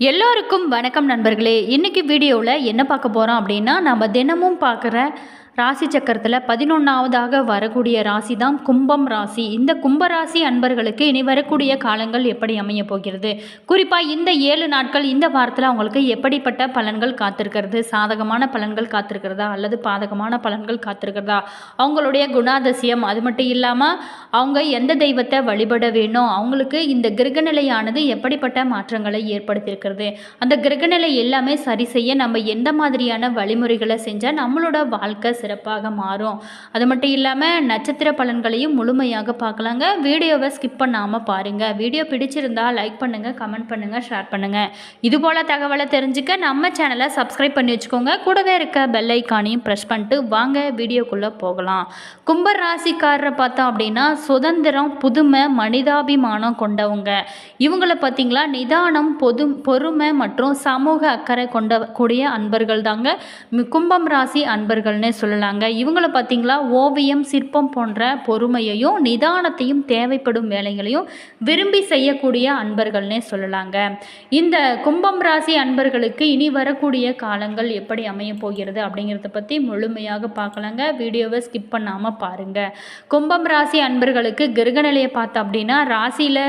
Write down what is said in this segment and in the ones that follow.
எல்லோருக்கும் வணக்கம் நண்பர்களே. இன்றைக்கி வீடியோவில் என்ன பார்க்க போகிறோம் அப்படின்னா நம்ம தினமும் பார்க்குற ராசி சக்கரத்தில் பதினொன்றாவதாக வரக்கூடிய ராசி தான் கும்பம் ராசி. இந்த கும்ப ராசி அன்பர்களுக்கு இனி வரக்கூடிய காலங்கள் எப்படி அமைய போகிறது? குறிப்பாக இந்த ஏழு நாட்கள் இந்த வாரத்தில் அவங்களுக்கு எப்படிப்பட்ட பலன்கள் காத்திருக்கிறது? சாதகமான பலன்கள் காத்திருக்கிறதா? அல்லது பாதகமான பலன்கள் காத்திருக்கிறதா? அவங்களுடைய குணாதிசயம் அது மட்டும் இல்லாமல் அவங்க எந்த தெய்வத்தை வழிபட வேணும்? அவங்களுக்கு இந்த கிரகநிலையானது எப்படிப்பட்ட மாற்றங்களை ஏற்படுத்தியிருக்கிறது? அந்த கிரகநிலை எல்லாமே சரி செய்ய நம்ம எந்த மாதிரியான வழிமுறைகளை செஞ்சால் நம்மளோட வாழ்க்கை சிறப்பாக மாறும். அது மட்டும் இல்லாமல் நட்சத்திர பலன்களையும் முழுமையாக பார்க்கலாங்க. வீடியோவை ஸ்கிப் பண்ணாமல் பாருங்கள் வீடியோ பிடிச்சிருந்தா லைக் பண்ணுங்கள் கமெண்ட் பண்ணுங்கள் ஷேர் பண்ணுங்கள் இதுபோல் தகவலை தெரிஞ்சுக்க நம்ம சேனலை சப்ஸ்கிரைப் பண்ணி வச்சுக்கோங்க. கூடவே இருக்க பெல் ஐக்கானையும் ப்ரெஸ் பண்ணிட்டு வாங்க வீடியோக்குள்ளே போகலாம். கும்ப ராசிக்காரரை பார்த்தோம் அப்படின்னா சுதந்திரம் புதுமை மனிதாபிமானம் கொண்டவங்க. இவங்கள பார்த்தீங்களா? நிதானம் பொது பொறுமை மற்றும் சமூக அக்கறை கொண்ட கூடிய அன்பர்கள் தாங்க கும்பம் ராசி அன்பர்கள்னு சொல்லலாங்க இவங்கள பார்த்தீங்களா ஓவியம் சிற்பம் போன்ற பொறுமையையும் நிதானத்தையும் தேவைப்படும் வேலைகளையும் விரும்பி செய்யக்கூடிய அன்பர்கள்னே சொல்லலாங்க. இந்த கும்பம் ராசி அன்பர்களுக்கு இனி வரக்கூடிய காலங்கள் எப்படி அமைய போகிறது அப்படிங்கிறத பற்றி முழுமையாக பார்க்கலாங்க. வீடியோவை ஸ்கிப் பண்ணாமல் பாருங்கள் கும்பம் ராசி அன்பர்களுக்கு கிரகநிலையை பார்த்தோம் அப்படின்னா ராசியில்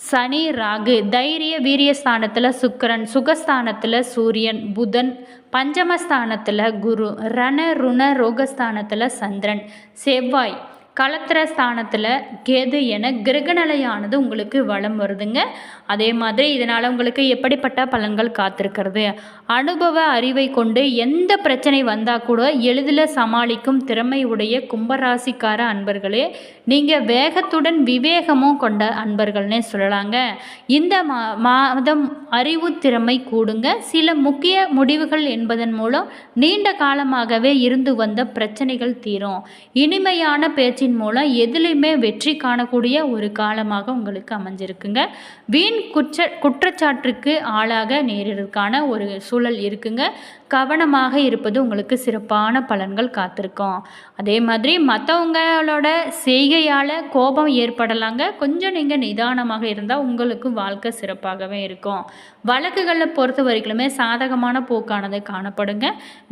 சனி ராகு தைரிய வீரியஸ்தானத்தில் சுக்கிரன் சுகஸ்தானத்தில் சூரியன் புதன் பஞ்சமஸ்தானத்தில் குரு ரண ருண ரோகஸ்தானத்தில் சந்திரன் செவ்வாய் களத்திர ஸ்தானத்தில் கேது என கிரகநிலையானது உங்களுக்கு வளம் வருதுங்க. அதே மாதிரி இதனால் உங்களுக்கு எப்படிப்பட்ட பலன்கள் காத்திருக்கிறது? அனுபவ அறிவை கொண்டு எந்த பிரச்சனை வந்தால் கூட எளிதில் சமாளிக்கும் திறமை உடைய கும்பராசிக்கார அன்பர்களே நீங்கள் வேகத்துடன் விவேகமும் கொண்ட அன்பர்கள்னே சொல்லலாங்க. இந்த மா மாதம் அறிவு திறமை கூடுங்க. சில முக்கிய முடிவுகள் என்பதன் மூலம் நீண்ட காலமாகவே இருந்து வந்த பிரச்சனைகள் தீரும். இனிமையான பேச்சின் மூலம் எதிலையுமே வெற்றி காணக்கூடிய ஒரு காலமாக உங்களுக்கு அமைஞ்சிருக்குங்க. வீண் குற்ற குற்றச்சாட்டுக்கு ஆளாக நேரிடுறதுக்கான ஒரு சூழல் இருக்குங்க. கவனமாக இருப்பது உங்களுக்கு சிறப்பான பலன்கள் காத்திருக்கும். அதே மாதிரி மற்றவங்களோட செய்கையால் கோபம் ஏற்படலாங்க. கொஞ்சம் நீங்கள் நிதானமாக இருந்தால் உங்களுக்கு வாழ்க்கை சிறப்பாகவே இருக்கும். வழக்குகளை பொறுத்த வரைக்குமே சாதகமான போக்கானது காணப்படுங்க.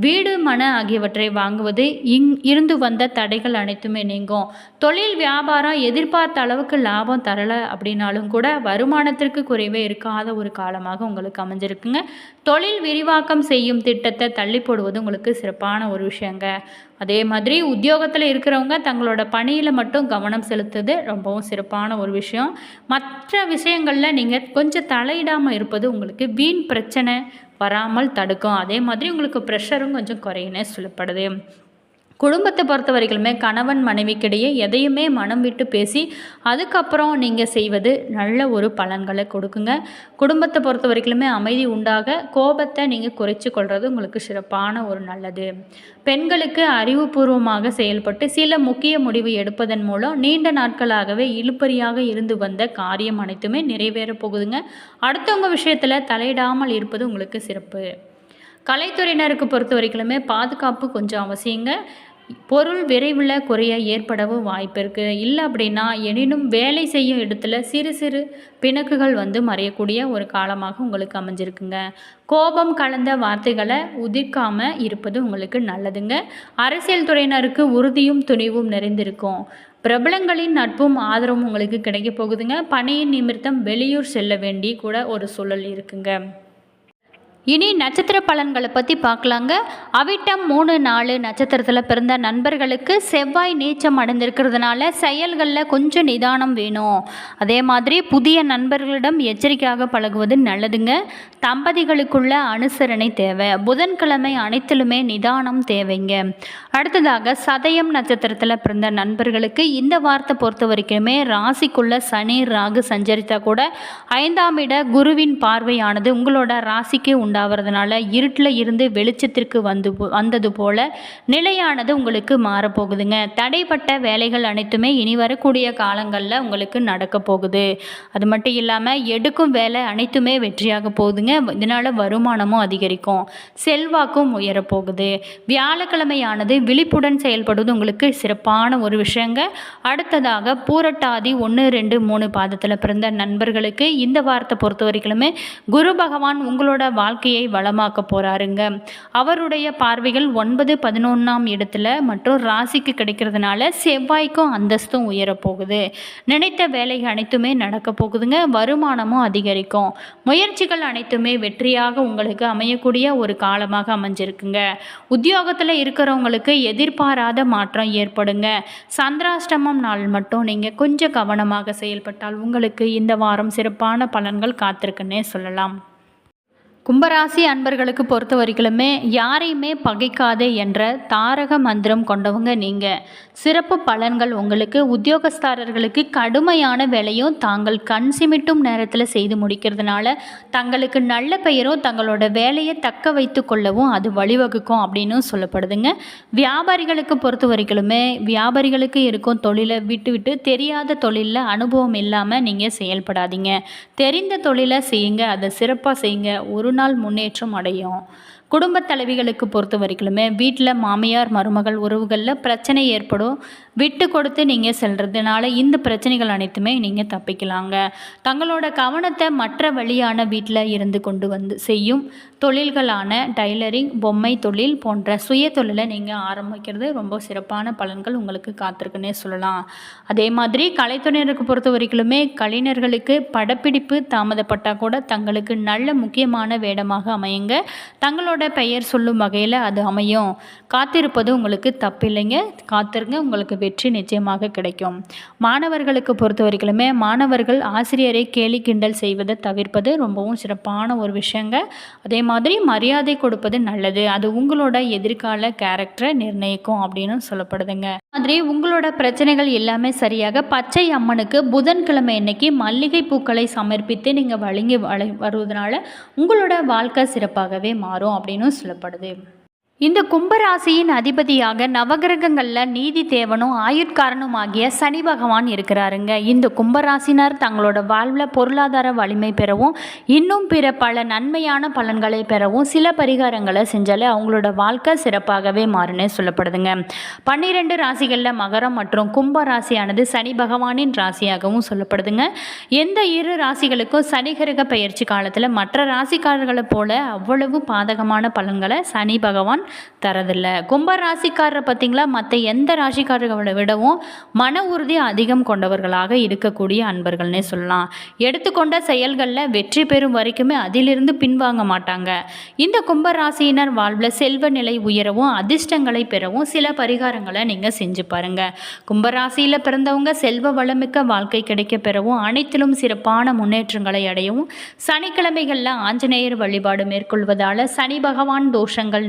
வீடு மன ஆகியவற்றை வாங்குவது இங் இருந்து வந்த தடைகள் அனைத்துமே நீங்கும். தொழில் வியாபாரம் எதிர்பார்த்த அளவுக்கு லாபம் தரலை அப்படின்னாலும் கூட வருமானத்திற்கு குறைவே இருக்காத ஒரு காலமாக உங்களுக்கு அமைஞ்சிருக்குங்க. தொழில் விரிவாக்கம் செய்யும் திட்டத்தை தள்ளி போடுவது உங்களுக்கு சிறப்பான ஒரு விஷயங்க. அதே மாதிரி உத்தியோகத்தில் இருக்கிறவங்க தங்களோட பணியில் மட்டும் கவனம் செலுத்துறது ரொம்பவும் சிறப்பான ஒரு விஷயம். மற்ற விஷயங்களில் நீங்கள் கொஞ்சம் தலையிடாமல் இருப்பது உங்களுக்கு வீண் பிரச்சனை வராமல் தடுக்கும். அதே மாதிரி உங்களுக்கு ப்ரெஷரும் கொஞ்சம் குறையுன்னு சொல்லப்படுது. குடும்பத்தை பொறுத்த வரைக்குமே கணவன் மனைவிக்கிடையே எதையுமே மனம் விட்டு பேசி அதுக்கப்புறம் நீங்கள் செய்வது நல்ல ஒரு பலன்களை கொடுக்குங்க. குடும்பத்தை பொறுத்த வரைக்குமே அமைதி உண்டாக கோபத்தை நீங்கள் குறைச்சி கொள்வது உங்களுக்கு சிறப்பான ஒரு நல்லது. பெண்களுக்கு அறிவுபூர்வமாக செயல்பட்டு சில முக்கிய முடிவு எடுப்பதன் மூலம் நீண்ட நாட்களாகவே இழுப்பறியாக இருந்து வந்த காரியம் அனைத்துமே நிறைவேறப் போகுதுங்க. அடுத்தவங்க விஷயத்தில் தலையிடாமல் இருப்பது உங்களுக்கு சிறப்பு. கலைத்துறையினருக்கு பொறுத்த வரைக்குமே பாதுகாப்பு கொஞ்சம் அவசியங்க. பொருள் விரைவில் குறைய ஏற்படவும் வாய்ப்பு இருக்குது இல்லை அப்படின்னா எனினும் வேலை செய்யும் இடத்துல சிறு சிறு பிணக்குகள் வந்து மறையக்கூடிய ஒரு காலமாக உங்களுக்கு அமைஞ்சிருக்குங்க. கோபம் கலந்த வார்த்தைகளை உதிர்க்காமல் இருப்பது உங்களுக்கு நல்லதுங்க. அரசியல் துறையினருக்கு உறுதியும் துணிவும் நிறைந்திருக்கும். பிரபலங்களின் நட்பும் ஆதரவும் உங்களுக்கு கிடைக்க போகுதுங்க. பணியின் நிமித்தம் வெளியூர் செல்ல வேண்டி கூட ஒரு சூழல் இருக்குங்க. இனி நட்சத்திர பலன்களை பற்றி பார்க்கலாங்க. அவிட்டம் மூணு நாலு நட்சத்திரத்தில் பிறந்த நண்பர்களுக்கு செவ்வாய் நீச்சம் அடைந்திருக்கிறதுனால செயல்களில் கொஞ்சம் நிதானம் வேணும். அதே மாதிரி புதிய நண்பர்களிடம் எச்சரிக்கையாக பழகுவது நல்லதுங்க. தம்பதிகளுக்குள்ள அனுசரணை தேவை. புதன்கிழமை அனைத்திலுமே நிதானம் தேவைங்க. அடுத்ததாக சதயம் நட்சத்திரத்தில் பிறந்த நண்பர்களுக்கு இந்த வார்த்தை பொறுத்த வரைக்குமே ராசிக்குள்ள சனி ராகு சஞ்சரித்தா கூட ஐந்தாம் இட குருவின் பார்வையானது உங்களோட ராசிக்கு உண்டு உண்டாகிறதுனால இருட்டில் இருந்து வெளிச்சத்திற்கு வந்து போ- வந்தது போல நிலையானது உங்களுக்கு மாறப்போகுதுங்க. தடைப்பட்ட வேலைகள் அனைத்துமே இனி வரக்கூடிய காலங்களில் உங்களுக்கு நடக்க போகுது. அது மட்டும் இல்லாமல் எடுக்கும் வேலை அனைத்துமே வெற்றியாக போகுதுங்க. இதனால் வருமானமும் அதிகரிக்கும். செல்வாக்கும் உயரப்போகுது வியாழக்கிழமையானது விழிப்புடன் செயல்படுவது உங்களுக்கு சிறப்பான ஒரு விஷயங்க. அடுத்ததாக பூரட்டாதி ஒன்று ரெண்டு மூணு பாதத்தில் பிறந்த நண்பர்களுக்கு இந்த வாரத்தை பொறுத்த வரைக்குமே குரு பகவான் உங்களோட வாழ்க்கையை வளமாக்க போகிறாருங்க அவருடைய பார்வைகள் ஒன்பது பதினொன்றாம் இடத்துல மற்றும் ராசிக்கு கிடைக்கிறதுனால செவ்வாய்க்கும் அந்தஸ்தும் உயரப்போகுது நினைத்த வேலைகள் அனைத்துமே நடக்க போகுதுங்க. வருமானமும் அதிகரிக்கும். முயற்சிகள் அனைத்துமே வெற்றியாக உங்களுக்கு அமையக்கூடிய ஒரு காலமாக அமைஞ்சிருக்குங்க. உத்தியோகத்தில் இருக்கிறவங்களுக்கு எதிர்பாராத மாற்றம் ஏற்படுங்க. சந்திராஷ்டமம் நாள் மட்டும் நீங்கள் கொஞ்சம் கவனமாக செயல்பட்டால் உங்களுக்கு இந்த வாரம் சிறப்பான பலன்கள் காத்திருக்குன்னே சொல்லலாம். கும்பராசி அன்பர்களுக்கு பொறுத்த வரைக்குமே யாரையுமே பகைக்காதே என்ற தாரக மந்திரம் கொண்டவங்க நீங்கள் சிறப்பு பலன்கள் உங்களுக்கு உத்தியோகஸ்தாரர்களுக்கு கடுமையான வேலையும் தாங்கள் கண் சிமிட்டும் நேரத்தில் செய்து முடிக்கிறதுனால தங்களுக்கு நல்ல பெயரும் தங்களோட வேலையை தக்க வைத்து கொள்ளவும் அது வழிவகுக்கும் அப்படின்னு சொல்லப்படுதுங்க. வியாபாரிகளுக்கு பொறுத்த வரைக்குமே வியாபாரிகளுக்கு இருக்கும் தொழிலை விட்டு விட்டு தெரியாத தொழிலில் அனுபவம் இல்லாமல் நீங்கள் செயல்படாதீங்க. தெரிந்த தொழிலை செய்யுங்க அதை சிறப்பாக செய்யுங்க. ஒரு நாள் முன்னேற்றம் அடையும். குடும்பத் தலைவிகளுக்கு பொறுத்த வரைக்குமே வீட்டில் மாமியார் மருமகள் உறவுகளில் பிரச்சனை ஏற்படும். விட்டு கொடுத்து நீங்கள் செல்றதுனால இந்த பிரச்சனைகள் அனைத்துமே நீங்கள் தப்பிக்கலாங்க. தங்களோட கவனத்தை மற்ற வழியான வீட்டில் இருந்து கொண்டு வந்து செய்யும் தொழில்களான டைலரிங் பொம்மை தொழில் போன்ற சுய தொழிலை நீங்கள் ஆரம்பிக்கிறது ரொம்ப சிறப்பான பலன்கள் உங்களுக்கு காத்திருக்குன்னே சொல்லலாம். அதே மாதிரி கலைத்துறையினருக்கு பொறுத்த வரைக்குமே கலைஞர்களுக்கு படப்பிடிப்பு தாமதப்பட்டால் கூட தங்களுக்கு நல்ல முக்கியமான வேடமாக அமையுங்க. தங்களோட பெயர் சொல்லும் வகையில் அது அமையும். காத்திருப்பது உங்களுக்கு தப்பில்லைங்க. காத்திருங்க உங்களுக்கு வெற்றி நிச்சயமாக கிடைக்கும். மாணவர்களுக்கு பொறுத்த வரைக்குமே மாணவர்கள் ஆசிரியரை கேலி கிண்டல் செய்வதை தவிர்ப்பது ரொம்பவும் சிறப்பான ஒரு விஷயங்க. அதே மாதிரி மரியாதை கொடுப்பது நல்லது. அது உங்களோட எதிர்கால கேரக்டரை நிர்ணயிக்கும் அப்படின்னு சொல்லப்படுதுங்க. மாதிரி உங்களோட பிரச்சனைகள் எல்லாமே சரியாக பச்சை அம்மனுக்கு புதன்கிழமை இன்னைக்கு மல்லிகை பூக்களை சமர்ப்பித்து நீங்கள் வழங்கி வருவதனால உங்களோட வாழ்க்கை சிறப்பாகவே மாறும். அப்படின்னு சொல்லப்படுது. இந்த கும்பராசியின் அதிபதியாக நவகிரகங்களில் நீதி தேவனும் ஆயுட்காரனுமாகிய சனி பகவான் இருக்கிறாருங்க. இந்த கும்பராசினர் தங்களோட வாழ்வில் பொருளாதார வலிமை பெறவும் இன்னும் பிற பல நன்மையான பலன்களை பெறவும் சில பரிகாரங்களை செஞ்சாலே அவங்களோட வாழ்க்கை சிறப்பாகவே மாறுனே சொல்லப்படுதுங்க. பன்னிரெண்டு ராசிகளில் மகரம் மற்றும் கும்ப ராசியானது சனி பகவானின் ராசியாகவும் சொல்லப்படுதுங்க. எந்த இரு ராசிகளுக்கும் சனி பயிற்சி காலத்தில் மற்ற ராசிக்காரர்களை போல அவ்வளவு பாதகமான பலன்களை சனி பகவான் தரதில்லை. கும்ப ராசிக்காரரை பார்த்தீங்களா? மற்ற எந்த ராசிக்காரர்களை விடவும் மன உறுதி அதிகம் கொண்டவர்களாக இருக்கக்கூடிய அன்பர்கள்னே சொல்லலாம். எடுத்துக்கொண்ட செயல்களில் வெற்றி பெறும் வரைக்குமே அதிலிருந்து பின்வாங்க மாட்டாங்க. இந்த கும்ப ராசியினர் வாழ்வில் செல்வ நிலை உயரவும் அதிர்ஷ்டங்களை பெறவும் சில பரிகாரங்களை நீங்கள் செஞ்சு பாருங்க. கும்பராசியில் பிறந்தவங்க செல்வ வளமிக்க வாழ்க்கை கிடைக்க பெறவும் அனைத்திலும் சிறப்பான முன்னேற்றங்களை அடையவும் சனிக்கிழமைகளில் ஆஞ்சநேயர் வழிபாடு மேற்கொள்வதால் சனி பகவான் தோஷங்கள்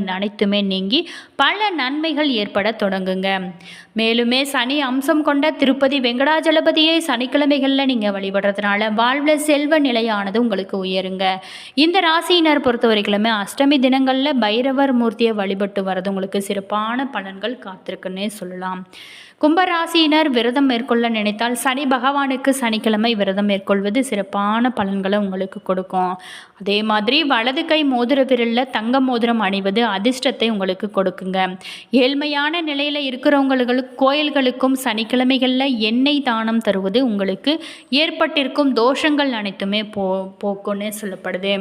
அனைத்துமே நீங்கி பல நன்மைகள் ஏற்பட தொடங்குங்க. மேலுமே சனி அம்சம் கொண்ட திருப்பதி வெங்கடாஜலபதியை சனிக்கிழமைகளில் நீங்கள் வழிபடுறதுனால வாழ்வில் செல்வ நிலையானது உங்களுக்கு உயருங்க. இந்த ராசியினர் பொறுத்த வரைக்குமே அஷ்டமி தினங்களில் பைரவர் மூர்த்தியை வழிபட்டு வரது உங்களுக்கு சிறப்பான பலன்கள் காத்திருக்குன்னே சொல்லலாம். கும்பராசியினர் விரதம் மேற்கொள்ள நினைத்தால் சனி பகவானுக்கு சனிக்கிழமை விரதம் மேற்கொள்வது சிறப்பான பலன்களை உங்களுக்கு கொடுக்கும். அதே மாதிரி வலது கை மோதிர விரலில் தங்க மோதிரம் அணிவது அதிர்ஷ்டத்தை உங்களுக்கு கொடுக்குங்க. ஏழ்மையான நிலையில் இருக்கிறவங்களுக்கு கோயில்களுக்கும் சனிக்கிழமைகளில் எண்ணெய் தானம் தருவது உங்களுக்கு ஏற்பட்டிருக்கும் தோஷங்கள் அனைத்துமே போ போக்குன்னு சொல்லப்படுது.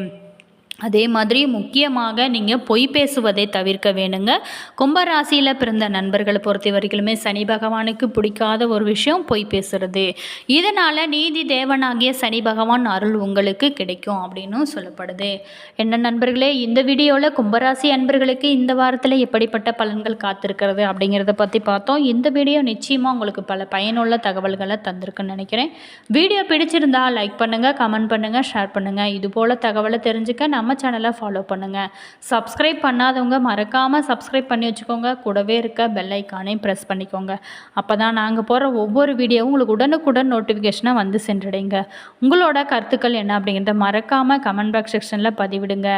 அதே மாதிரி முக்கியமாக நீங்கள் பொய் பேசுவதை தவிர்க்க வேணுங்க கும்பராசியில் பிறந்த நண்பர்களை பொறுத்த வரைக்குமே சனி பகவானுக்கு பிடிக்காத ஒரு விஷயம் பொய் பேசுறது. இதனால் நீதி தேவனாகிய சனி பகவான் அருள் உங்களுக்கு கிடைக்கும் அப்படின்னும் சொல்லப்படுது. என்ன நண்பர்களே இந்த வீடியோவில் கும்பராசி அன்பர்களுக்கு இந்த வாரத்தில் எப்படிப்பட்ட பலன்கள் காத்திருக்கிறது அப்படிங்கிறத பற்றி பார்த்தோம். இந்த வீடியோ நிச்சயமாக உங்களுக்கு பல பயனுள்ள தகவல்களை தந்திருக்குன்னு நினைக்கிறேன். வீடியோ பிடிச்சிருந்தா லைக் பண்ணுங்கள் கமெண்ட் பண்ணுங்கள் ஷேர் பண்ணுங்கள் இது போல் தகவலை தெரிஞ்சுக்க நம்ம நம்ம சேனலை ஃபாலோ பண்ணுங்கள் சப்ஸ்கிரைப் பண்ணாதவங்க மறக்காமல் சப்ஸ்கிரைப் பண்ணி வச்சுக்கோங்க. கூடவே இருக்க பெல் ஐக்கானையும் ப்ரெஸ் பண்ணிக்கோங்க. அப்போ தான் நாங்கள் போகிற ஒவ்வொரு வீடியோவும் உங்களுக்கு உடனுக்குடன் நோட்டிஃபிகேஷனாக வந்து சென்றடைங்க. உங்களோட கருத்துக்கள் என்ன அப்படிங்கிறத மறக்காமல் கமெண்ட் பாக்ஸ் செக்ஷனில் பதிவிடுங்க.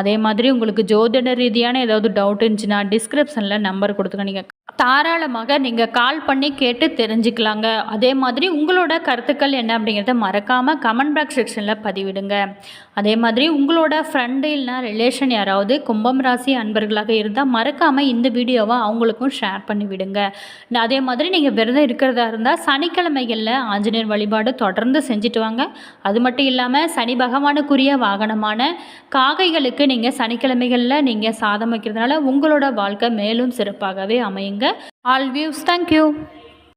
அதே மாதிரி உங்களுக்கு ஜோதிட ரீதியான ஏதாவது டவுட் இருந்துச்சுன்னா டிஸ்கிரிப்ஷனில் நம்பர் கொடுத்துங்க நீங்கள் தாராளமாக நீங்கள் கால் பண்ணி கேட்டு தெரிஞ்சுக்கலாங்க. அதே மாதிரி உங்களோட கருத்துக்கள் என்ன அப்படிங்கிறத மறக்காமல் கமெண்ட் பாக்ஸ் செக்ஷனில் பதிவிடுங்க. அதே மாதிரி உங்களோட ஃப்ரெண்டு இல்லைனா ரிலேஷன் யாராவது கும்பம் ராசி அன்பர்களாக இருந்தால் மறக்காமல் இந்த வீடியோவை அவங்களுக்கும் ஷேர் பண்ணி விடுங்க. அதே மாதிரி நீங்கள் விரதம் இருக்கிறதா இருந்தால் சனிக்கிழமைகளில் ஆஞ்சநேயர் வழிபாடு தொடர்ந்து செஞ்சுட்டு வாங்க. அது மட்டும் இல்லாமல் சனி பகவானுக்குரிய வாகனமான காகைகளுக்கு நீங்கள் சனிக்கிழமைகளில் நீங்கள் சாதம் வைக்கிறதுனால உங்களோட வாழ்க்கை மேலும் சிறப்பாகவே அமையுங்க. All views thank you